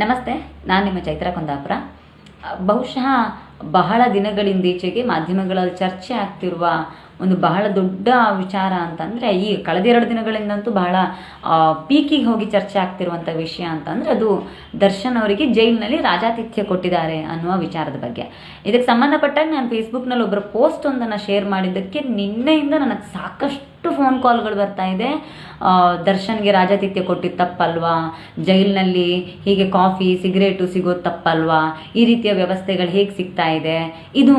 ನಮಸ್ತೆ, ನಾನು ನಿಮ್ಮ ಚೈತ್ರ ಕುಂದಾಪುರ. ಬಹುಶಃ ಬಹಳ ದಿನಗಳಿಂದೀಚೆಗೆ ಮಾಧ್ಯಮಗಳಲ್ಲಿ ಚರ್ಚೆ ಆಗ್ತಿರುವ ಒಂದು ಬಹಳ ದೊಡ್ಡ ವಿಚಾರ ಅಂತಂದರೆ, ಈ ಕಳೆದೆರಡು ದಿನಗಳಿಂದಂತೂ ಬಹಳ ಪೀಕಿಗೆ ಹೋಗಿ ಚರ್ಚೆ ಆಗ್ತಿರುವಂಥ ವಿಷಯ ಅಂತಂದರೆ, ಅದು ದರ್ಶನ್ ಅವರಿಗೆ ಜೈಲಿನಲ್ಲಿ ರಾಜಾತಿಥ್ಯ ಕೊಟ್ಟಿದ್ದಾರೆ ಅನ್ನುವ ವಿಚಾರದ ಬಗ್ಗೆ. ಇದಕ್ಕೆ ಸಂಬಂಧಪಟ್ಟಾಗ ನಾನು ಫೇಸ್ಬುಕ್ನಲ್ಲಿ ಒಬ್ಬರ ಪೋಸ್ಟ್ ಒಂದನ್ನು ಶೇರ್ ಮಾಡಿದ್ದಕ್ಕೆ ನಿನ್ನೆಯಿಂದ ನನಗೆ ಸಾಕಷ್ಟು ಫೋನ್ ಕಾಲ್ಗಳು ಬರ್ತಾ ಇದೆ. ದರ್ಶನ್ಗೆ ರಾಜಾತಿಥ್ಯ ಕೊಟ್ಟಿದ್ದು ತಪ್ಪಲ್ವಾ? ಜೈಲಿನಲ್ಲಿ ಹೀಗೆ ಕಾಫಿ ಸಿಗರೇಟು ಸಿಗೋದು ತಪ್ಪಲ್ವಾ? ಈ ರೀತಿಯ ವ್ಯವಸ್ಥೆಗಳು ಹೇಗೆ ಸಿಗ್ತಾ ಇದೆ? ಇದು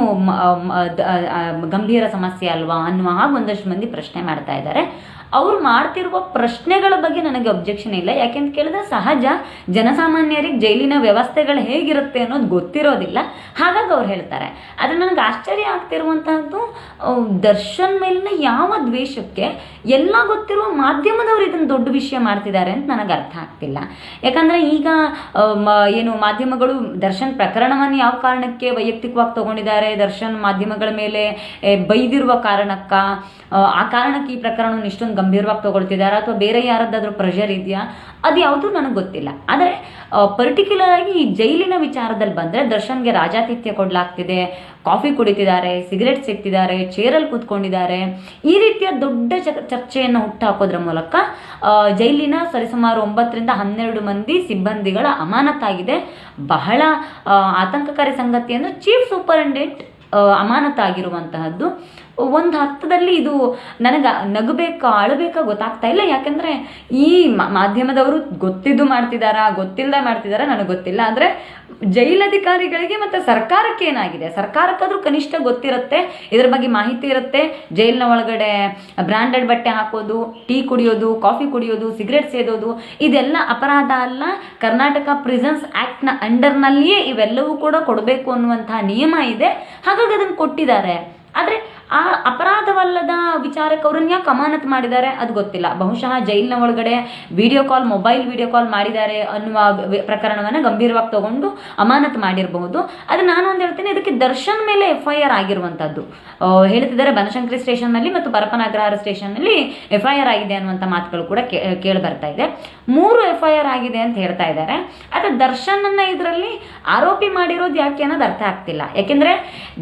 ಗಂಭೀರ ಸಮಸ್ಯೆ ಅಲ್ವಾ ಅನ್ನುವ ಹಾಗೆ ಒಂದಷ್ಟು ಮಂದಿ ಪ್ರಶ್ನೆ ಮಾಡ್ತಾ ಇದ್ದಾರೆ. ಅವ್ರು ಮಾಡ್ತಿರುವ ಪ್ರಶ್ನೆಗಳ ಬಗ್ಗೆ ನನಗೆ ಅಬ್ಜೆಕ್ಷನ್ ಇಲ್ಲ. ಯಾಕೆಂತ ಕೇಳಿದ್ರೆ ಸಹಜ, ಜನಸಾಮಾನ್ಯರಿಗೆ ಜೈಲಿನ ವ್ಯವಸ್ಥೆಗಳು ಹೇಗಿರುತ್ತೆ ಅನ್ನೋದು ಗೊತ್ತಿರೋದಿಲ್ಲ. ಹಾಗಾಗಿ ಅವ್ರು ಹೇಳ್ತಾರೆ. ಆದರೆ ನನಗೆ ಆಶ್ಚರ್ಯ ಆಗ್ತಿರುವಂತಹದ್ದು ದರ್ಶನ್ ಮೇಲಿನ ಯಾವ ದ್ವೇಷಕ್ಕೆ ಎಲ್ಲ ಗೊತ್ತಿರುವ ಮಾಧ್ಯಮದವರು ಇದನ್ನು ದೊಡ್ಡ ವಿಷಯ ಮಾಡ್ತಿದ್ದಾರೆ ಅಂತ ನನಗೆ ಅರ್ಥ ಆಗ್ತಿಲ್ಲ. ಯಾಕಂದರೆ ಈಗ ಏನು ಮಾಧ್ಯಮಗಳು ದರ್ಶನ್ ಪ್ರಕರಣವನ್ನು ಯಾವ ಕಾರಣಕ್ಕೆ ವೈಯಕ್ತಿಕವಾಗಿ ತಗೊಂಡಿದ್ದಾರೆ, ದರ್ಶನ್ ಮಾಧ್ಯಮಗಳ ಮೇಲೆ ಬೈದಿರುವ ಕಾರಣಕ್ಕ ಆ ಕಾರಣಕ್ಕೆ ಈ ಪ್ರಕರಣವನ್ನು ಇಷ್ಟೊಂದು ಗಂಭೀರವಾಗಿ ತಗೊಳ್ತಿದ್ದಾರೆ ಅಥವಾ ಬೇರೆ ಯಾರದ್ದಾದ್ರೂ ಪ್ರೆಷರ್ ಇದೆಯಾ? ಅದು ಯಾವುದೂ ನನಗೆ ಗೊತ್ತಿಲ್ಲ. ಆದರೆ ಪರ್ಟಿಕ್ಯುಲರ್ ಆಗಿ ಈ ಜೈಲಿನ ವಿಚಾರದಲ್ಲಿ ಬಂದರೆ ದರ್ಶನ್ಗೆ ರಾಜಾತಿಥ್ಯ ಕೊಡಲಾಗ್ತಿದೆ. Coffee ಕುಡಿತಿದ್ದಾರೆ cigarette ಸಿಗ್ತಿದ್ದಾರೆ ಚೇರಲ್ಲಿ ಕೂತ್ಕೊಂಡಿದ್ದಾರೆ. ಈ ರೀತಿಯ ದೊಡ್ಡ ಚರ್ಚೆಯನ್ನು ಹುಟ್ಟುಹಾಕೋದ್ರ ಮೂಲಕ ಜೈಲಿನ ಸರಿಸುಮಾರು ಒಂಬತ್ತರಿಂದ ಹನ್ನೆರಡು ಮಂದಿ ಸಿಬ್ಬಂದಿಗಳ ಅಮಾನತಾಗಿದೆ. ಬಹಳ ಆತಂಕಕಾರಿ ಸಂಗತಿ ಅಂದರೆ ಚೀಫ್ ಸೂಪರಿಂಟೆಂಡೆಂಟ್ ಅಮಾನತಾಗಿರುವಂತಹದ್ದು. ಒಂದು ಹಂತದಲ್ಲಿ ಇದು ನನಗೆ ನಗಬೇಕಾ, ಅಳಬೇಕಾ ಗೊತ್ತಾಗ್ತಾ ಇಲ್ಲ. ಯಾಕಂದ್ರೆ ಈ ಮಾಧ್ಯಮದವರು ಗೊತ್ತಿದ್ದು ಮಾಡ್ತಿದ್ದಾರಾ ಗೊತ್ತಿಲ್ಲದೆ ಮಾಡ್ತಿದ್ದಾರಾ ನನಗೆ ಗೊತ್ತಿಲ್ಲ. ಆದರೆ ಜೈಲಧಿಕಾರಿಗಳಿಗೆ ಮತ್ತು ಸರ್ಕಾರಕ್ಕೆ ಏನಾಗಿದೆ? ಸರ್ಕಾರಕ್ಕಾದರೂ ಕನಿಷ್ಠ ಗೊತ್ತಿರುತ್ತೆ, ಇದರ ಬಗ್ಗೆ ಮಾಹಿತಿ ಇರುತ್ತೆ. ಜೈಲಿನ ಒಳಗಡೆ ಬ್ರ್ಯಾಂಡೆಡ್ ಬಟ್ಟೆ ಹಾಕೋದು, ಟೀ ಕುಡಿಯೋದು, ಕಾಫಿ ಕುಡಿಯೋದು, ಸಿಗರೇಟ್ ಸೇದೋದು, ಇದೆಲ್ಲ ಅಪರಾಧ ಅಲ್ಲ. ಕರ್ನಾಟಕ ಪ್ರಿಸನ್ಸ್ ಆ್ಯಕ್ಟ್ನ ಅಂಡರ್ನಲ್ಲಿಯೇ ಇವೆಲ್ಲವೂ ಕೂಡ ಕೊಡಬೇಕು ಅನ್ನುವಂತಹ ನಿಯಮ ಇದೆ. ಹಾಗಾಗಿ ಅದನ್ನು ಕೊಟ್ಟಿದ್ದಾರೆ. ಆದರೆ ಆ ಅಪರಾಧವಲ್ಲದ ವಿಚಾರಕ್ಕೆ ಅವ್ರನ್ನ ಯಾಕೆ ಅಮಾನತ್ ಮಾಡಿದ್ದಾರೆ ಅದು ಗೊತ್ತಿಲ್ಲ. ಬಹುಶಃ ಜೈಲಿನ ಒಳಗಡೆ video call mobile video call ಮಾಡಿದ್ದಾರೆ ಅನ್ನುವ ಪ್ರಕರಣವನ್ನು ಗಂಭೀರವಾಗಿ ತಗೊಂಡು ಅಮಾನತ್ ಮಾಡಿರಬಹುದು. ಆದರೆ ನಾನು ಒಂದು ಹೇಳ್ತೇನೆ, ಇದಕ್ಕೆ ದರ್ಶನ್ ಮೇಲೆ ಎಫ್ ಐ ಆರ್ ಆಗಿರುವಂಥದ್ದು ಹೇಳ್ತಿದ್ದಾರೆ ಬನಶಂಕರಿ ಸ್ಟೇಷನ್ನಲ್ಲಿ ಮತ್ತು ಪರಪನಾಗ್ರಹಾರ ಸ್ಟೇಷನ್ನಲ್ಲಿ ಎಫ್ ಐ ಆರ್ ಆಗಿದೆ ಅನ್ನುವಂಥ ಮಾತುಗಳು ಕೂಡ ಕೇಳಿ ಬರ್ತಾ ಇದೆ. ಮೂರು ಎಫ್ ಐ ಆರ್ ಆಗಿದೆ ಅಂತ ಹೇಳ್ತಾ ಇದ್ದಾರೆ. ಆದರೆ ದರ್ಶನನ್ನ ಇದರಲ್ಲಿ ಆರೋಪಿ ಮಾಡಿರೋದು ಯಾಕೆ ಅನ್ನೋದು ಅರ್ಥ ಆಗ್ತಿಲ್ಲ. ಯಾಕೆಂದರೆ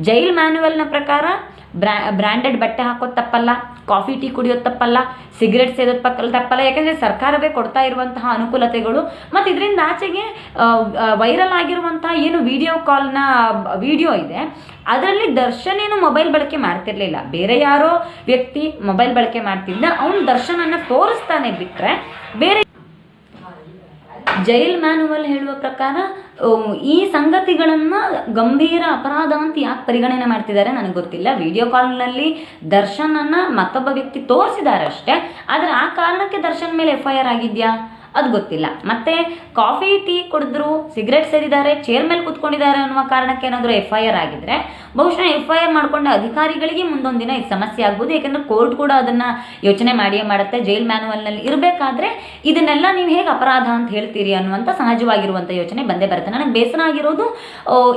ಜೈಲ್ ಮ್ಯಾನ್ಯುವಲ್ನ ಪ್ರಕಾರ ಬ್ರ್ಯಾ ಬ್ರ್ಯಾಂಡೆಡ್ ಬಟ್ಟೆ ಹಾಕೋದು ತಪ್ಪಲ್ಲ, ಕಾಫಿ ಟೀ ಕುಡಿಯೋದು ತಪ್ಪಲ್ಲ, ಸಿಗರೆಟ್ ಸೇದೋದು ಪಕ್ಕಲ್ಲ ತಪ್ಪಲ್ಲ. ಯಾಕಂದರೆ ಸರ್ಕಾರವೇ ಕೊಡ್ತಾ ಇರುವಂತಹ ಅನುಕೂಲತೆಗಳು. ಮತ್ತು ಇದರಿಂದ ಆಚೆಗೆ ವೈರಲ್ ಆಗಿರುವಂತಹ ಏನು ವಿಡಿಯೋ ಕಾಲ್ನ, ವಿಡಿಯೋ ಇದೆ. ಅದರಲ್ಲಿ ದರ್ಶನ್ ಏನು ಮೊಬೈಲ್ ಬಳಕೆ ಮಾಡ್ತಿರ್ಲಿಲ್ಲ. ಬೇರೆ ಯಾರೋ ವ್ಯಕ್ತಿ ಮೊಬೈಲ್ ಬಳಕೆ ಮಾಡ್ತಿದ್ದ, ಅವನು ದರ್ಶನನ್ನು ತೋರಿಸ್ತಾನೆ ಬಿಟ್ಟರೆ ಬೇರೆ ಜೈಲ್ ಮ್ಯಾನುವಲ್ ಹೇಳುವ ಪ್ರಕಾರ ಈ ಸಂಗತಿಗಳನ್ನು ಗಂಭೀರ ಅಪರಾಧ ಅಂತ ಯಾಕೆ ಪರಿಗಣನೆ ಮಾಡ್ತಿದ್ದಾರೆ ನನಗೆ ಗೊತ್ತಿಲ್ಲ. ವಿಡಿಯೋ ಕಾಲ್ನಲ್ಲಿ ದರ್ಶನನ್ನ ಮತ್ತೊಬ್ಬ ವ್ಯಕ್ತಿ ತೋರಿಸಿದ್ದಾರೆ ಅಷ್ಟೇ. ಆದರೆ ಆ ಕಾರಣಕ್ಕೆ ದರ್ಶನ್ ಮೇಲೆ ಎಫ್ ಐ ಆರ್ ಆಗಿದೆಯಾ? ಅದು ಗೊತ್ತಿಲ್ಲ. ಮತ್ತೆ ಕಾಫಿ, ಟೀ ಕುಡಿದ್ರು, ಸಿಗರೆಟ್ ಸೇರಿದ್ದಾರೆ, ಚೇರ್ ಮೇಲೆ ಕೂತ್ಕೊಂಡಿದ್ದಾರೆ ಅನ್ನುವ ಕಾರಣಕ್ಕೆ ಏನಾದರೂ ಎಫ್ ಐ ಆರ್ ಆಗಿದ್ರೆ ಬಹುಶಃ ಎಫ್ ಐ ಆರ್ ಮಾಡಿಕೊಂಡ ಅಧಿಕಾರಿಗಳಿಗೆ ಮುಂದೊಂದು ದಿನ ಇದು ಸಮಸ್ಯೆ ಆಗ್ಬೋದು ಯಾಕಂದ್ರೆ ಕೋರ್ಟ್ ಕೂಡ ಅದನ್ನ ಯೋಚನೆ ಮಾಡಿಯೇ ಮಾಡುತ್ತೆ, ಜೈಲ್ ಮ್ಯಾನುವಲ್ನಲ್ಲಿ ಇರಬೇಕಾದ್ರೆ ಇದನ್ನೆಲ್ಲ ನೀವು ಹೇಗೆ ಅಪರಾಧ ಅಂತ ಹೇಳ್ತೀರಿ ಅನ್ನುವಂಥ ಸಹಜವಾಗಿರುವಂಥ ಯೋಚನೆ ಬಂದೇ ಬರುತ್ತೆ. ನನಗೆ ಬೇಸರ ಆಗಿರೋದು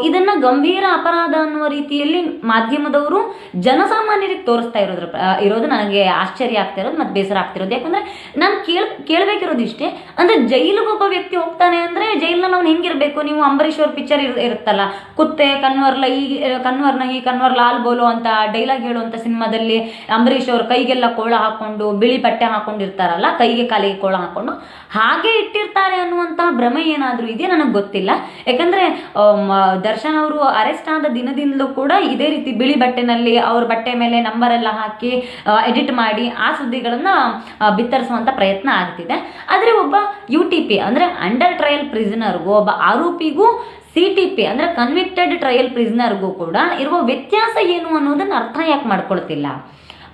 ಇದನ್ನ ಗಂಭೀರ ಅಪರಾಧ ಅನ್ನುವ ರೀತಿಯಲ್ಲಿ ಮಾಧ್ಯಮದವರು ಜನಸಾಮಾನ್ಯರಿಗೆ ತೋರಿಸ್ತಾ ಇರೋದ್ರ ಇರೋದು ನನಗೆ ಆಶ್ಚರ್ಯ ಆಗ್ತಾ ಇರೋದು ಮತ್ತು ಬೇಸರ ಆಗ್ತಿರೋದು ಯಾಕಂದ್ರೆ ನಾನು ಕೇಳ್ ಕೇಳಬೇಕಿರೋದು ಇಷ್ಟೇ ಅಂದ್ರೆ ಜೈಲಿಗೆ ಒಬ್ಬ ವ್ಯಕ್ತಿ ಹೋಗ್ತಾನೆ ಅಂದ್ರೆ ಜೈಲ್ನಲ್ಲಿ ನಾವು ಹೆಂಗಿರ್ಬೇಕು? ನೀವು ಅಂಬರೀಶ್ ಅವ್ರ ಪಿಕ್ಚರ್ ಇರುತ್ತಲ್ಲ? ಕುತ್ತೆ, ಕನ್ವರ್ಲ, ಈ, ಕನ್ವರ್ನ, ಈ ಕನ್ವರ್ ಲಾಲ್ ಬೋಲು ಅಂತ ಡೈಲಾಗ್ ಹೇಳುವಂಥ ಸಿನಿಮಾದಲ್ಲಿ ಅಂಬರೀಶ್ ಅವ್ರ ಕೈಗೆಲ್ಲ ಕೋಳ ಹಾಕೊಂಡು, ಬಿಳಿ ಬಟ್ಟೆ ಹಾಕೊಂಡಿರ್ತಾರಲ್ಲ, ಕೈಗೆ ಕಾಲಿಗೆ ಕೋಳ ಹಾಕೊಂಡು, ಹಾಗೆ ಇಟ್ಟಿರ್ತಾರೆ ಅನ್ನುವಂಥ ಭ್ರಮೆ ಏನಾದರೂ ಇದೆ ನನಗೆ ಗೊತ್ತಿಲ್ಲ. ಯಾಕಂದ್ರೆ ದರ್ಶನ್ ಅವರು ಅರೆಸ್ಟ್ ಆದ ದಿನದಿಂದಲೂ ಕೂಡ ಇದೇ ರೀತಿ ಬಿಳಿ ಬಟ್ಟೆನಲ್ಲಿ ಅವ್ರ ಬಟ್ಟೆ ಮೇಲೆ ನಂಬರ್ ಎಲ್ಲ ಹಾಕಿ ಎಡಿಟ್ ಮಾಡಿ ಆ ಸುದ್ದಿಗಳನ್ನು ಬಿತ್ತರಿಸುವಂಥ ಪ್ರಯತ್ನ ಆಗ್ತಿದೆ. ಆದರೆ ಒಬ್ಬ ಯು ಅಂದ್ರೆ ಅಂಡರ್ ಟ್ರಯಲ್ ಪ್ರಿಸನರ್ಗೂ ಒಬ್ಬ ಆರೋಪಿಗೂ ಸಿ ಟಿ ಪಿ ಅಂದ್ರೆ ಕನ್ವಿಕ್ಟೆಡ್ ಟ್ರಯಲ್ ಪ್ರಿಸನರ್ಗೂ ಕೂಡ ಇರುವ ವ್ಯತ್ಯಾಸ ಏನು ಅನ್ನೋದನ್ನ ಅರ್ಥ ಯಾಕೆ ಮಾಡ್ಕೊಳ್ತಿಲ್ಲ?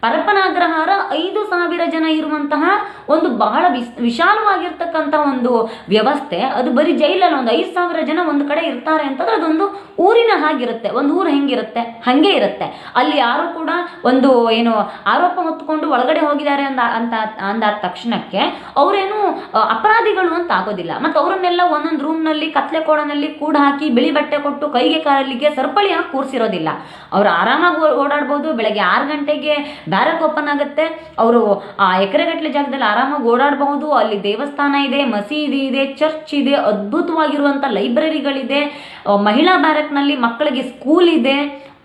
ಪರಪನಾಗ್ರಹಾರ ಐದು ಸಾವಿರ ಜನ ಇರುವಂತಹ ಒಂದು ಬಹಳ ವಿಸ್ ವಿಶಾಲವಾಗಿರ್ತಕ್ಕಂಥ ಒಂದು ವ್ಯವಸ್ಥೆ. ಅದು ಬರೀ ಜೈಲಲ್ಲಿ, ಒಂದು ಐದು ಸಾವಿರ ಜನ ಒಂದು ಕಡೆ ಇರ್ತಾರೆ ಅಂತಂದ್ರೆ ಅದೊಂದು ಊರಿನ ಹಾಗಿರುತ್ತೆ. ಒಂದು ಊರು ಹೆಂಗಿರುತ್ತೆ? ಹಾಗೆ ಇರುತ್ತೆ. ಅಲ್ಲಿ ಯಾರು ಕೂಡ ಒಂದು ಏನು ಆರೋಪ ಹೊತ್ಕೊಂಡು ಒಳಗಡೆ ಹೋಗಿದ್ದಾರೆ ಅಂದ, ಅಂತ ಅಂದಾದ ತಕ್ಷಣಕ್ಕೆ ಅವರೇನು ಅಪರಾಧಿಗಳು ಅಂತ ಆಗೋದಿಲ್ಲ. ಮತ್ತು ಅವರನ್ನೆಲ್ಲ ಒಂದೊಂದು ರೂಮ್ನಲ್ಲಿ, ಕತ್ಲೆ ಕೋಣನಲ್ಲಿ ಕೂಡ ಹಾಕಿ ಬಿಳಿ ಬಟ್ಟೆ ಕೊಟ್ಟು ಕೈಗೆ ಕಾಲಿಗೆ ಸರಪಳಿ ಹಾಕಿ ಕೂರಿಸಿರೋದಿಲ್ಲ. ಅವ್ರು ಆರಾಮಾಗಿ ಓಡಾಡ್ಬೋದು. ಬೆಳಗ್ಗೆ ಆರು ಗಂಟೆಗೆ ಬ್ಯಾರಕ್ ಓಪನ್ ಆಗುತ್ತೆ. ಅವರು, ಆ ಎಕರೆಗಟ್ಟಲೆ ಜಾಗದಲ್ಲಿ ಆರಾಮಾಗಿ ಓಡಾಡಬಹುದು. ಅಲ್ಲಿ ದೇವಸ್ಥಾನ ಇದೆ, ಮಸೀದಿ ಇದೆ, ಚರ್ಚ್ ಇದೆ ಅದ್ಭುತವಾಗಿರುವಂಥ ಲೈಬ್ರರಿಗಳಿದೆ. ಮಹಿಳಾ ಬ್ಯಾರಕ್ನಲ್ಲಿ ಮಕ್ಕಳಿಗೆ ಸ್ಕೂಲ್ ಇದೆ.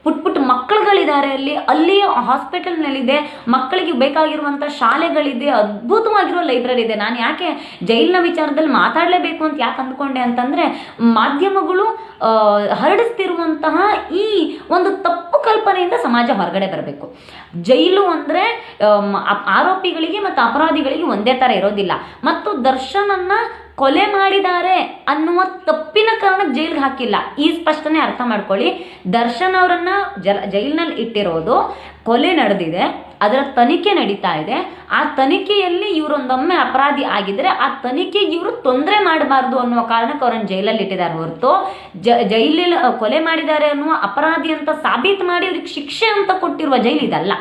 ಪುಟ್ ಪುಟ್ಟ ಮಕ್ಕಳುಗಳಿದ್ದಾರೆ ಅಲ್ಲಿ. ಅಲ್ಲಿ ಹಾಸ್ಪಿಟಲ್ನಲ್ಲಿದೆ. ಮಕ್ಕಳಿಗೆ ಬೇಕಾಗಿರುವಂಥ ಶಾಲೆಗಳಿದೆ. ಅದ್ಭುತವಾಗಿರೋ ಲೈಬ್ರರಿ ಇದೆ. ನಾನು ಯಾಕೆ ಜೈಲಿನ ವಿಚಾರದಲ್ಲಿ ಮಾತಾಡಲೇಬೇಕು ಅಂತ ಯಾಕೆ ಅಂದ್ಕೊಂಡೆ ಅಂತಂದರೆ, ಮಾಧ್ಯಮಗಳು ಹರಡಿಸ್ತಿರುವಂತಹ ಈ ಒಂದು ತಪ್ಪು ಕಲ್ಪನೆಯಿಂದ ಸಮಾಜ ಹೊರಗಡೆ ಬರಬೇಕು. ಜೈಲು ಅಂದರೆ ಆರೋಪಿಗಳಿಗೆ ಮತ್ತು ಅಪರಾಧಿಗಳಿಗೆ ಒಂದೇ ಥರ ಇರೋದಿಲ್ಲ. ಮತ್ತು ದರ್ಶನನ್ನ ಕೊಲೆ ಮಾಡಿದ್ದಾರೆ ಅನ್ನುವ ತಪ್ಪಿನ ಕಾರಣ ಜೈಲಿಗೆ ಹಾಕಿಲ್ಲ. ಈ ಸ್ಪಷ್ಟನೆ ಅರ್ಥ ಮಾಡ್ಕೊಳ್ಳಿ. ದರ್ಶನ್ ಅವರನ್ನ ಜೈಲ್ನಲ್ಲಿ ಜೈಲಿನಲ್ಲಿ ಇಟ್ಟಿರೋದು ಕೊಲೆ ನಡೆದಿದೆ. ಅದರ ತನಿಖೆ ನಡೀತಾ ಇದೆ. ಆ ತನಿಖೆಯಲ್ಲಿ ಇವರೊಂದೊಮ್ಮೆ ಅಪರಾಧಿ ಆಗಿದ್ರೆ ಆ ತನಿಖೆಗೆ ಇವರು ತೊಂದರೆ ಮಾಡಬಾರ್ದು ಅನ್ನುವ ಕಾರಣಕ್ಕೆ ಅವರನ್ನು ಜೈಲಲ್ಲಿ ಇಟ್ಟಿದ್ದಾರೆ ಹೊರತು. ಜ ಜೈಲಲ್ಲಿ ಕೊಲೆ ಮಾಡಿದ್ದಾರೆ ಅನ್ನುವ ಅಪರಾಧಿ ಅಂತ ಸಾಬೀತು ಮಾಡಿ ಅವ್ರಿಗೆ ಶಿಕ್ಷೆ ಅಂತ ಕೊಟ್ಟಿರುವ ಜೈಲು ಇದಲ್ಲ.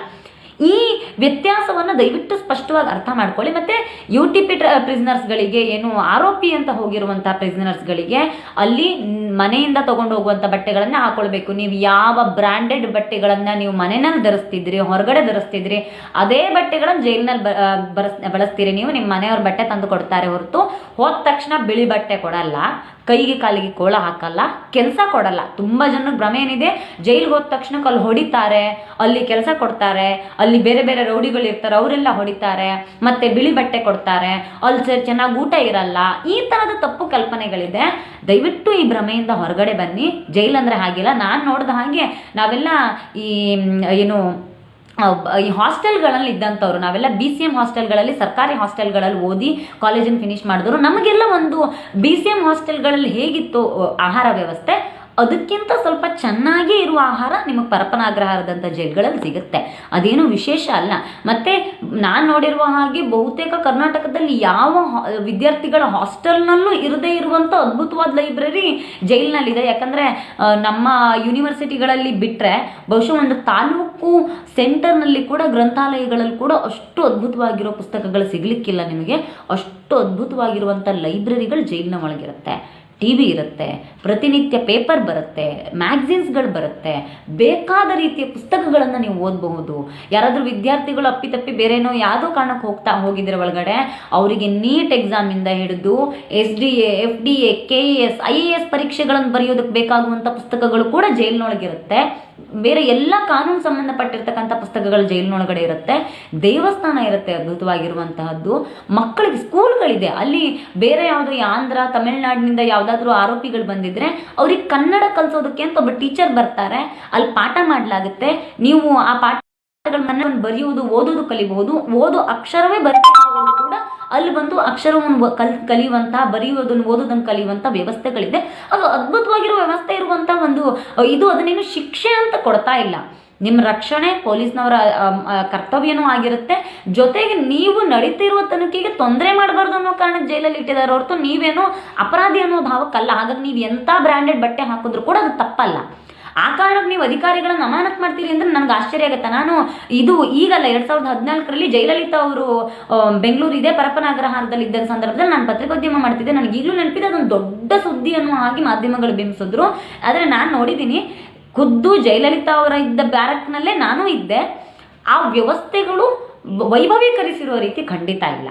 ಈ ವ್ಯತ್ಯಾಸವನ್ನು ದಯವಿಟ್ಟು ಸ್ಪಷ್ಟವಾಗಿ ಅರ್ಥ ಮಾಡ್ಕೊಳ್ಳಿ. ಮತ್ತೆ ಯು ಟಿ ಪಿ ಪ್ರಿಸ್ನರ್ಸ್ಗಳಿಗೆ ಏನು ಆರೋಪಿ ಅಂತ ಹೋಗಿರುವಂಥ ಪ್ರಿಸ್ನರ್ಸ್ಗಳಿಗೆ ಅಲ್ಲಿ ಮನೆಯಿಂದ ತಗೊಂಡು ಹೋಗುವಂಥ ಬಟ್ಟೆಗಳನ್ನ ಹಾಕೊಳ್ಬೇಕು. ನೀವು ಯಾವ ಬ್ರ್ಯಾಂಡೆಡ್ ಬಟ್ಟೆಗಳನ್ನ ನೀವು ಮನೆಯಲ್ಲಿ ಧರಿಸ್ತಿದ್ರಿ ಹೊರಗಡೆ ಧರಿಸ್ತಿದ್ರಿ ಅದೇ ಬಟ್ಟೆಗಳನ್ನು ಜೈಲಿನಲ್ಲಿ ಬ- ಬರಸ್, ಬಳಸ್ತೀರಿ ನೀವು, ನಿಮ್ಮ ಮನೆಯವ್ರ ಬಟ್ಟೆ ತಂದು ಕೊಡ್ತಾರೆ ಹೊರತು ಹೋದ ತಕ್ಷಣ ಬಿಳಿ ಬಟ್ಟೆ ಕೊಡಲ್ಲ, ಕೈಗೆ ಕಾಲಿಗೆ ಕೋಳ ಹಾಕಲ್ಲ, ಕೆಲಸ ಕೊಡಲ್ಲ. ತುಂಬ ಜನಕ್ಕೆ ಭ್ರಮೆ ಏನಿದೆ, ಜೈಲಿಗೆ ಹೋದ ತಕ್ಷಣ ಅಲ್ಲಿ ಹೊಡಿತಾರೆ, ಅಲ್ಲಿ ಕೆಲಸ ಕೊಡ್ತಾರೆ, ಅಲ್ಲಿ ಬೇರೆ ಬೇರೆ ರೌಡಿಗಳು ಇರ್ತಾರೆ ಅವರೆಲ್ಲ ಹೊಡಿತಾರೆ, ಮತ್ತೆ ಬಿಳಿ ಬಟ್ಟೆ ಅಲ್ಲಿ ಅಲ್ಸರ್ ಚೆನ್ನಾಗಿ ಊಟ ಇರಲ್ಲ. ಈ ಥರದ ತಪ್ಪು ಕಲ್ಪನೆಗಳಿದೆ. ದಯವಿಟ್ಟು ಈ ಭ್ರಮೆಯಿಂದ ಹೊರಗಡೆ ಬನ್ನಿ. ಜೈಲಂದರೆ ಹಾಗಿಲ್ಲ. ನಾನು ನೋಡಿದ ಹಾಗೆ ನಾವೆಲ್ಲ ಈ ಏನು ಈ ಹಾಸ್ಟೆಲ್ಗಳಲ್ಲಿ ಇದ್ದಂಥವ್ರು, ನಾವೆಲ್ಲ ಬಿ ಸಿ ಎಂ ಹಾಸ್ಟೆಲ್ಗಳಲ್ಲಿ, ಸರ್ಕಾರಿ ಹಾಸ್ಟೆಲ್ಗಳಲ್ಲಿ ಓದಿ ಕಾಲೇಜನ್ನು ಫಿನಿಶ್ ಮಾಡಿದ್ರು. ನಮಗೆಲ್ಲ ಒಂದು ಬಿ ಸಿ ಎಂ ಹಾಸ್ಟೆಲ್ಗಳಲ್ಲಿ ಹೇಗಿತ್ತು ಆಹಾರ ವ್ಯವಸ್ಥೆ? ಅದಕ್ಕಿಂತ ಸ್ವಲ್ಪ ಚೆನ್ನಾಗಿ ಇರುವ ಆಹಾರ ನಿಮಗೆ ಪರಪನಾಗ್ರಹಾರದಂಥ ಜೈಲ್ಗಳಲ್ಲಿ ಸಿಗುತ್ತೆ. ಅದೇನು ವಿಶೇಷ ಅಲ್ಲ. ಮತ್ತು ನಾನು ನೋಡಿರುವ ಹಾಗೆ ಬಹುತೇಕ ಕರ್ನಾಟಕದಲ್ಲಿ ಯಾವ ವಿದ್ಯಾರ್ಥಿಗಳ ಹಾಸ್ಟೆಲ್ನಲ್ಲೂ ಇರದೇ ಇರುವಂಥ ಅದ್ಭುತವಾದ ಲೈಬ್ರರಿ ಜೈಲಿನಲ್ಲಿದೆ. ಯಾಕಂದರೆ ನಮ್ಮ ಯೂನಿವರ್ಸಿಟಿಗಳಲ್ಲಿ ಬಿಟ್ಟರೆ ಬಹುಶಃ ಒಂದು ತಾಲೂಕು ಸೆಂಟರ್ನಲ್ಲಿ ಕೂಡ, ಗ್ರಂಥಾಲಯಗಳಲ್ಲಿ ಕೂಡ ಅಷ್ಟು ಅದ್ಭುತವಾಗಿರೋ ಪುಸ್ತಕಗಳು ಸಿಗಲಿಕ್ಕಿಲ್ಲ ನಿಮಗೆ. ಅಷ್ಟು ಅದ್ಭುತವಾಗಿರುವಂಥ ಲೈಬ್ರರಿಗಳು ಜೈಲಿನ ಒಳಗಿರುತ್ತೆ. ಟಿ ವಿ ಇರುತ್ತೆ, ಪ್ರತಿನಿತ್ಯ ಪೇಪರ್ ಬರುತ್ತೆ, ಮ್ಯಾಗ್ಝಿನ್ಸ್ಗಳು ಬರುತ್ತೆ, ಬೇಕಾದ ರೀತಿಯ ಪುಸ್ತಕಗಳನ್ನು ನೀವು ಓದಬಹುದು. ಯಾರಾದರೂ ವಿದ್ಯಾರ್ಥಿಗಳು ಅಪ್ಪಿತಪ್ಪಿ ಬೇರೆನೋ ಯಾವುದೋ ಕಾರಣಕ್ಕೆ ಹೋಗ್ತಾ ಹೋಗಿದ್ರೆ ಒಳಗಡೆ, ಅವರಿಗೆ ನೀಟ್ ಎಕ್ಸಾಮಿಂದ ಹಿಡಿದು S D A F D A K A S I A S ಪರೀಕ್ಷೆಗಳನ್ನು ಬರೆಯೋದಕ್ಕೆ ಬೇಕಾಗುವಂಥ ಪುಸ್ತಕಗಳು ಕೂಡ ಜೈಲಿನೊಳಗಿರುತ್ತೆ. ಬೇರೆ ಎಲ್ಲ ಕಾನೂನು ಸಂಬಂಧಪಟ್ಟಿರ್ತಕ್ಕಂಥ ಪುಸ್ತಕಗಳು ಜೈಲಿನೊಳಗಡೆ ಇರುತ್ತೆ, ದೇವಸ್ಥಾನ ಇರುತ್ತೆ ಅದ್ಭುತವಾಗಿರುವಂತಹದ್ದು. ಮಕ್ಕಳಿಗೆ ಸ್ಕೂಲ್ಗಳಿದೆ, ಅಲ್ಲಿ ಬೇರೆ ಯಾವುದೋ ಆಂಧ್ರ, ತಮಿಳ್ನಾಡಿನಿಂದ ಯಾವುದಾದ್ರೂ ಆರೋಪಿಗಳು ಬಂದಿದ್ರೆ ಅವ್ರಿಗೆ ಕನ್ನಡ ಕಲಿಸೋದಕ್ಕೆ ಅಂತ ಒಬ್ಬ ಟೀಚರ್ ಬರ್ತಾರೆ, ಅಲ್ಲಿ ಪಾಠ ಮಾಡಲಾಗುತ್ತೆ. ನೀವು ಆ ಪಾಠಗಳನ್ನ ಬರೆಯುವುದು ಓದೋದು ಕಲಿಬಹುದು, ಓದು ಅಕ್ಷರವೇ ಬರೆಯುವುದು ಕೂಡ ಅಲ್ಲಿ ಬಂದು ಅಕ್ಷರವನ್ನು ಕಲ್ ಕಲಿಯುವಂತಹ ಬರೆಯುವುದನ್ನು ಓದೋದನ್ನು ಕಲಿಯುವಂಥ ವ್ಯವಸ್ಥೆಗಳಿದೆ. ಅದು ಅದ್ಭುತವಾಗಿರೋ ವ್ಯವಸ್ಥೆ ಇರುವಂಥ ಒಂದು, ಇದು ಅದನ್ನೇನು ಶಿಕ್ಷೆ ಅಂತ ಕೊಡ್ತಾ ಇಲ್ಲ. ನಿಮ್ಮ ರಕ್ಷಣೆ ಪೊಲೀಸ್ನವರ ಕರ್ತವ್ಯನೂ ಆಗಿರುತ್ತೆ. ಜೊತೆಗೆ ನೀವು ನಡೀತಿರುವ ತನಿಖೆಗೆ ತೊಂದರೆ ಮಾಡಬಾರ್ದು ಅನ್ನೋ ಕಾರಣಕ್ಕೆ ಜೈಲಲ್ಲಿ ಇಟ್ಟಿದ್ದಾರೆ ಹೊರತು ನೀವೇನೋ ಅಪರಾಧಿ ಅನ್ನೋ ಭಾವಕ್ಕಲ್ಲ. ಹಾಗಾಗಿ ನೀವು ಎಂಥ ಬ್ರ್ಯಾಂಡೆಡ್ ಬಟ್ಟೆ ಹಾಕಿದ್ರು ಕೂಡ ಅದು ತಪ್ಪಲ್ಲ. ಆ ಕಾರಣಕ್ಕೆ ನೀವು ಅಧಿಕಾರಿಗಳನ್ನ ಅಮಾನತ್ ಮಾಡ್ತೀರಿ ಅಂದ್ರೆ ನನಗೆ ಆಶ್ಚರ್ಯ ಆಗುತ್ತೆ. ನಾನು ಇದು ಈಗಲ್ಲ, ಎರಡ್ ಸಾವಿರದ ಹದಿನಾಲ್ಕರಲ್ಲಿ ಜಯಲಲಿತಾ ಅವರು ಬೆಂಗಳೂರು ಇದೇ ಪರಪನಾಗ್ರಹಾರದಲ್ಲಿ ಇದ್ದ ಸಂದರ್ಭದಲ್ಲಿ ನಾನು ಪತ್ರಿಕೋದ್ಯಮ ಮಾಡ್ತಿದ್ದೆ. ನನಗೆ ಈಗಲೂ ನೆನಪಿದೆ, ಅದೊಂದು ದೊಡ್ಡ ಸುದ್ದಿ ಅನ್ನೋ ಹಾಗೆ ಮಾಧ್ಯಮಗಳು ಬಿಂಬಿಸಿದ್ರು. ಆದರೆ ನಾನು ನೋಡಿದ್ದೀನಿ ಖುದ್ದು ಜಯಲಲಿತಾ ಅವರ ಇದ್ದ ಬ್ಯಾರಕ್ನಲ್ಲೇ ನಾನು ಇದ್ದೆ. ಆ ವ್ಯವಸ್ಥೆಗಳು ವೈಭವೀಕರಿಸಿರುವ ವೈಭವೀಕರಿಸಿರೋ ರೀತಿ ಖಂಡಿತ ಇಲ್ಲ.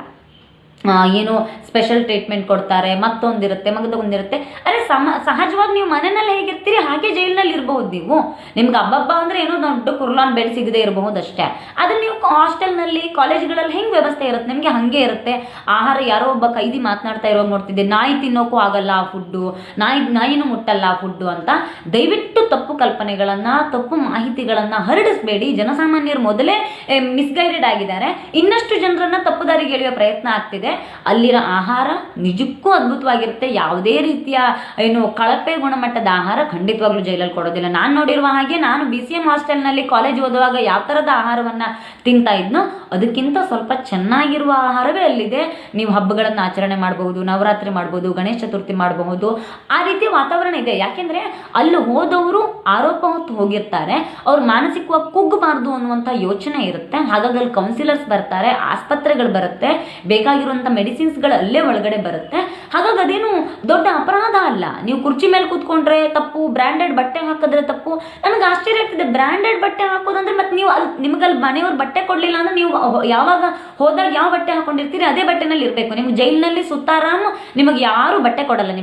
ಏನು ಸ್ಪೆಷಲ್ ಟ್ರೀಟ್ಮೆಂಟ್ ಕೊಡ್ತಾರೆ, ಮತ್ತೊಂದಿರುತ್ತೆ, ಮಗದೊಂದಿರುತ್ತೆ. ಅರೆ, ಸಮ, ಸಹಜವಾಗಿ ನೀವು ಮನೆಯಲ್ಲಿ ಹೇಗಿರ್ತೀರಿ, ಹಾಗೆ ಜೈಲಿನಲ್ಲಿ ಇರಬಹುದು ನೀವು. ನಿಮ್ಗೆ ಹಬ್ಬಬ್ಬ ಅಂದರೆ ಏನೋ ದೊಡ್ಡ ಕುರ್ಲಾನ್ ಬೆಡ್ ಸಿಗದೆ ಇರಬಹುದು ಅಷ್ಟೇ ಅದನ್ನ ನೀವು ಹಾಸ್ಟೆಲ್ನಲ್ಲಿ ಕಾಲೇಜ್ಗಳಲ್ಲಿ ಹೆಂಗೆ ವ್ಯವಸ್ಥೆ ಇರುತ್ತೆ? ನಿಮಗೆ ಹಾಗೆ ಇರುತ್ತೆ. ಆಹಾರ ಯಾರೋ ಒಬ್ಬ ಕೈದಿ ಮಾತನಾಡ್ತಾ ಇರೋ ನೋಡ್ತಿದ್ದೆ. ನಾಯಿ ತಿನ್ನೋಕ್ಕೂ ಆಗಲ್ಲ ಆ ಫುಡ್ಡು ನಾಯಿ, ನಾಯಿನೂ ಮುಟ್ಟಲ್ಲ ಆ ಫುಡ್ಡು ಅಂತ. ದಯವಿಟ್ಟು ತಪ್ಪು ಕಲ್ಪನೆಗಳನ್ನು, ತಪ್ಪು ಮಾಹಿತಿಗಳನ್ನು ಹರಡಿಸಬೇಡಿ. ಜನಸಾಮಾನ್ಯರು ಮೊದಲೇ ಮಿಸ್ಗೈಡೆಡ್ ಆಗಿದ್ದಾರೆ. ಇನ್ನಷ್ಟು ಜನರನ್ನ ತಪ್ಪು ದಾರಿಗೆ ಎಳೆಯುವ ಪ್ರಯತ್ನ ಆಗ್ತಿದೆ. ಅಲ್ಲಿರೋ ಆಹಾರ ನಿಜಕ್ಕೂ ಅದ್ಭುತವಾಗಿರುತ್ತೆ. ಯಾವುದೇ ರೀತಿಯ, ಏನು, ಕಳಪೆ ಗುಣಮಟ್ಟದ ಆಹಾರ ಖಂಡಿತವಾಗ್ಲೂ ಜೈಲಲ್ಲಿ ಕೊಡೋದಿಲ್ಲ. ನಾನು ನೋಡಿರುವ ಹಾಗೆ ನಾನು ಬಿ ಸಿ ಎಂ ಹಾಸ್ಟೆಲ್ನಲ್ಲಿ ಕಾಲೇಜ್ ಓದುವಾಗ ಯಾವ ಥರದ ಆಹಾರವನ್ನು ತಿಂತಾ ಇದ್ನೋ, ಅದಕ್ಕಿಂತ ಸ್ವಲ್ಪ ಚೆನ್ನಾಗಿರುವ ಆಹಾರವೇ ಅಲ್ಲಿದೆ. ನೀವು ಹಬ್ಬಗಳನ್ನು ಆಚರಣೆ ಮಾಡಬಹುದು, ನವರಾತ್ರಿ ಮಾಡ್ಬೋದು, ಗಣೇಶ ಚತುರ್ಥಿ ಮಾಡಬಹುದು. ಆ ರೀತಿ ವಾತಾವರಣ ಇದೆ. ಯಾಕೆಂದ್ರೆ ಅಲ್ಲಿ ಹೋದವರು ಆರೋಪ ಹೊತ್ತು ಹೋಗಿರ್ತಾರೆ. ಅವ್ರು ಮಾನಸಿಕವಾಗಿ ಕುಗ್ಗಬಾರ್ದು ಅನ್ನುವಂಥ ಯೋಚನೆ ಇರುತ್ತೆ. ಹಾಗಾಗಿ ಅಲ್ಲಿ ಕೌನ್ಸಿಲರ್ಸ್ ಬರ್ತಾರೆ, ಆಸ್ಪತ್ರೆಗಳು ಬರುತ್ತೆ. ಬೇಕಾಗಿರುವಂಥ ಬೇಕಾದಂಥ ಮೆಡಿಸಿನ್ಸ್ಗಳು ಅಲ್ಲೇ ಒಳಗಡೆ ಬರುತ್ತೆ. ಹಾಗಾಗಿ ಅದೇನು ದೊಡ್ಡ ಅಪರಾಧ ಅಲ್ಲ. ನೀವು ಕುರ್ಚಿ ಮೇಲೆ ಕೂತ್ಕೊಂಡ್ರೆ ತಪ್ಪು ಬ್ರ್ಯಾಂಡೆಡ್ ಬಟ್ಟೆ ಹಾಕಿದ್ರೆ ತಪ್ಪು. ನನಗೆ ಆಶ್ಚರ್ಯ ಆಗ್ತಿದೆ ಬ್ರ್ಯಾಂಡೆಡ್ ಬಟ್ಟೆ ಹಾಕೋದಂದ್ರೆ ಮತ್ತೆ ನೀವು ಅಲ್ಲಿ ನಿಮಗೆ ಅಲ್ಲಿ ಮನೆಯವ್ರು ಬಟ್ಟೆ ಕೊಡಲಿಲ್ಲ ಅಂದ್ರೆ ನೀವು ಯಾವಾಗ ಹೋದಾಗ ಯಾವ ಬಟ್ಟೆ ಹಾಕೊಂಡಿರ್ತೀರಿ? ಅದೇ ಬಟ್ಟೆನಲ್ಲಿ ಇರಬೇಕು. ನಿಮ್ಗೆ ಜೈಲಿನಲ್ಲಿ ಸುತ್ತಾರಾಮ್ ನಿಮಗೆ ಯಾರು ಬಟ್ಟೆ ಕೊಡಲ್ಲ.